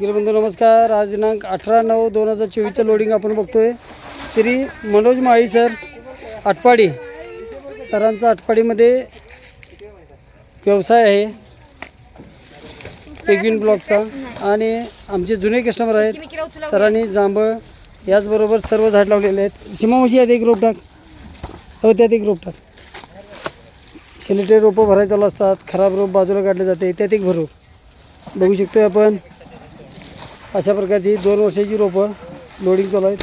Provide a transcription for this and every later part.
बंधू नमस्कार. आज दिनांक अठरा नऊ दोन हजार चोवीसचं लोडिंग आपण बघतोय. श्री मनोज माळी सर आटपाडी. सरांचा आटपाडीमध्ये व्यवसाय आहे. पेग्विन ब्लॉकचा. आणि आमचे जुने कस्टमर आहेत. सरांनी जांभळ याचबरोबर सर्व झाड लावलेले आहेत. सीमावशी आहेत एक रोप टाक हो त्यात एक रोप टाक सिलेटेड रोपं भरायला चालू असतात. खराब रोप बाजूला काढले जाते. त्यात एक भरू. बघू शकतोय आपण. अशा प्रकारची दोन वर्षाची रोपं लोडिंग चालू आहेत.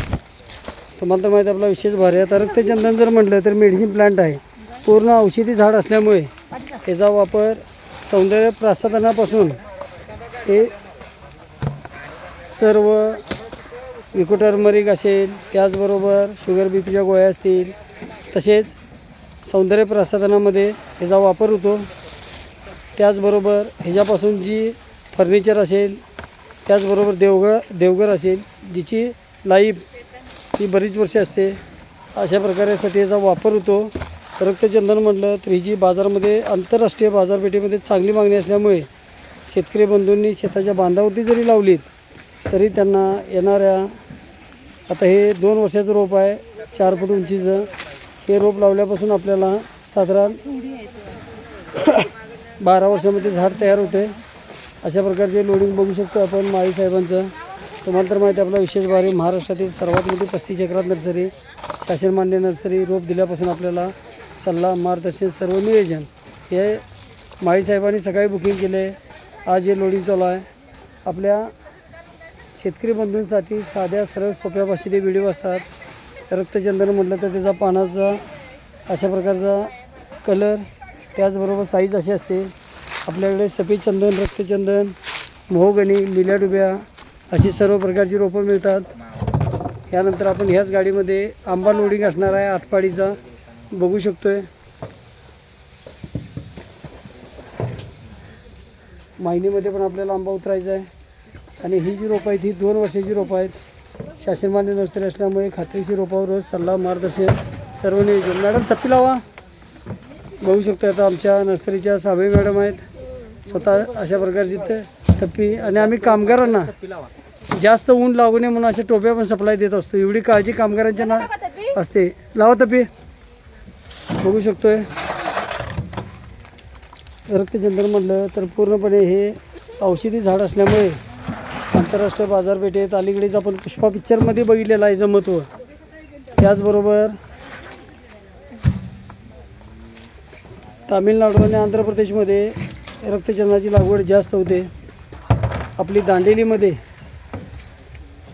तुम्हाला तर माहिती आपला विशेष भारी आहे. आता रक्तचंदन जर म्हटलं तर मेडिसिन प्लांट आहे. पूर्ण औषधी झाड असल्यामुळे याचा वापर सौंदर्य प्रसाधनापासून हे सर्व विकोटर्मरिक असेल त्याचबरोबर शुगर बी पीच्या गोळ्या असतील तसेच सौंदर्य प्रसाधनामध्ये ह्याचा वापर होतो. त्याचबरोबर ह्याच्यापासून जी फर्निचर असेल त्याचबरोबर देवघर देवघर असेल जिची लाईफ ही बरीच वर्षे असते. अशा प्रकारेसाठी याचा वापर होतो. रक्तचंदन म्हटलं तर जी बाजारामध्ये आंतरराष्ट्रीय बाजारपेठेमध्ये चांगली मागणी असल्यामुळे शेतकरी बंधूंनी शेताच्या बांधावरती जरी लावलीत तरी त्यांना येणाऱ्या आता हे दोन वर्षाचं रोप आहे चार फूट उंचीचं. हे रोप लावल्यापासून आपल्याला साधारण बारा वर्षामध्ये झाड तयार होते. अशा प्रकारचे लोडिंग बघू शकतो आपण माळी साहेबांचं. तुम्हाला तर माहिती आहे आपला विशेष भारी महाराष्ट्रातील सर्वात मोठी पस्तीस एकरात नर्सरी शासनमान्य नर्सरी रोप दिल्यापासून आपल्याला सल्ला मार्गदर्शन सर्व नियोजन हे माळी साहेबांनी सकाळी बुकिंग केले. आज हे लोडिंग चालू आहे. आपल्या शेतकरी बंधूंसाठी साध्या सरळ सोप्या भाषेत व्हिडिओ असतात रक्तचंदन म्हटलं तर त्याचा पानाचा अशा प्रकारचा कलर त्याचबरोबर साईज अशी असते. आपल्याकडे सफेद चंदन रक्तचंदन मोहगणी मिल्या डुब्या अशी सर्व प्रकारची रोपं मिळतात. यानंतर आपण ह्याच गाडीमध्ये आंबा लोडिंग असणार आहे आटपाडीचा. बघू शकतो आहे मायनीमध्ये पण आपल्याला आंबा उतरायचा आहे. आणि ही जी रोपं आहेत ही दोन वर्षाची रोपं आहेत. शासनमान्य नर्सरी असल्यामुळे खात्रीशी रोपावर रोज सल्ला मार्गदर्शन सर्व नियोजन. मॅडम तप्पी लावा. बघू शकतो आता आमच्या नर्सरीच्या सावे मॅडम आहेत. स्वतः अशा प्रकारची ते टप्पी आणि आम्ही कामगारांना जास्त ऊन लागू नये म्हणून अशा टोप्या पण सप्लाय देत असतो. एवढी काळजी कामगारांच्या ना असते. लावा टप्पी. बघू शकतोय. रक्तचंदन म्हटलं तर पूर्णपणे हे औषधी झाड असल्यामुळे आंतरराष्ट्रीय बाजारपेठेत अलीकडेच आपण पुष्पा पिक्चरमध्ये बघितलेलं आहे जमत्व त्याचबरोबर तामिळनाडू आणि आंध्र प्रदेशमध्ये रक्तचंदाची लागवड जास्त होते. आपली दांडेलीमध्ये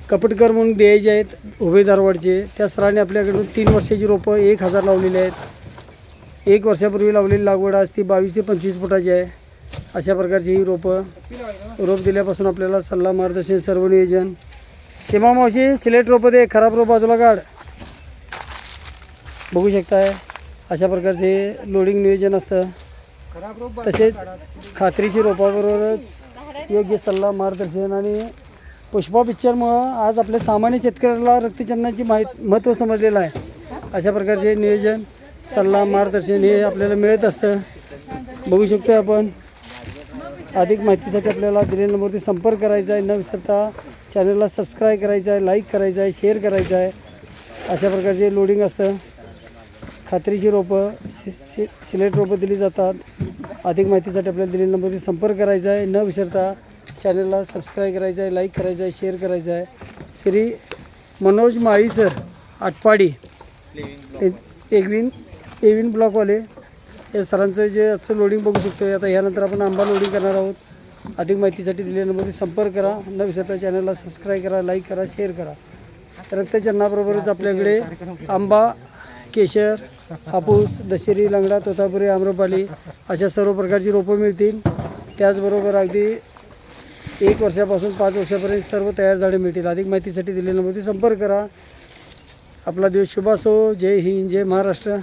कपटकर म्हणून द्यायचे आहेत उभे दारवाडचे त्या सराने आपल्याकडून तीन वर्षाची रोपं एक हजार लावलेली आहेत. एक वर्षापूर्वी लावलेली लागवड आज ती बावीस ते पंचवीस फुटाची आहे. अशा प्रकारची ही रोपं रोप दिल्यापासून आपल्याला सल्ला मार्गदर्शन सर्व नियोजन. सीमा मावशी सिलेट रोपं दे खराब रोप बाजूला काढ. बघू शकताय अशा प्रकारचे लोडिंग नियोजन असतं. तसेच खात्रीची रोपाबरोबरच योग्य सल्ला मार्गदर्शन आणि पुष्पा पिक्चरमुळं आज आपल्या सामान्य शेतकऱ्याला रक्तचंदनाची माहीत महत्त्व समजलेलं आहे. अशा प्रकारचे नियोजन सल्ला मार्गदर्शन हे आपल्याला मिळत असतं. बघू शकतो आपण. अधिक माहितीसाठी आपल्याला दिलेल्या नंबरवरती संपर्क करायचा आहे. न विसरता चॅनलला सबस्क्राईब करायचं आहे लाईक करायचं आहे शेअर करायचं आहे. अशा प्रकारचे लोडिंग असतं. खात्रीची रोपं शि शि सिलेक्ट रोपं दिली जातात. अधिक माहितीसाठी आपल्याला दिलेल्या नंबरवरती संपर्क करायचा आहे. न विसरता चॅनलला सबस्क्राईब करायचं आहे लाईक करायचं आहे शेअर करायचं आहे. श्री मनोज माळी सर आटपाडी. ए- एविन ब्लॉकवाले. या सरांचं जे आजचं लोडिंग बघू शकतो आता यानंतर आपण आंबा लोडिंग करणार आहोत. अधिक माहितीसाठी दिलेल्या नंबरवरती संपर्क करा. न विसरता चॅनलला सबस्क्राईब करा लाईक करा शेअर करा. रक्तचंदनाबरोबरच आपल्याकडे आंबा केशर हापूस दशेरी लंगडा तोतापुरी आम्रपाली अशा सर्व प्रकारची रोपं मिळतील. त्याचबरोबर अगदी एक वर्षापासून पाच वर्षापर्यंत सर्व तयार झाडे मिळतील. अधिक माहितीसाठी दिलेल्या नंबरवरती संपर्क करा. आपला दिवस शुभासो जय हिंद जय महाराष्ट्र.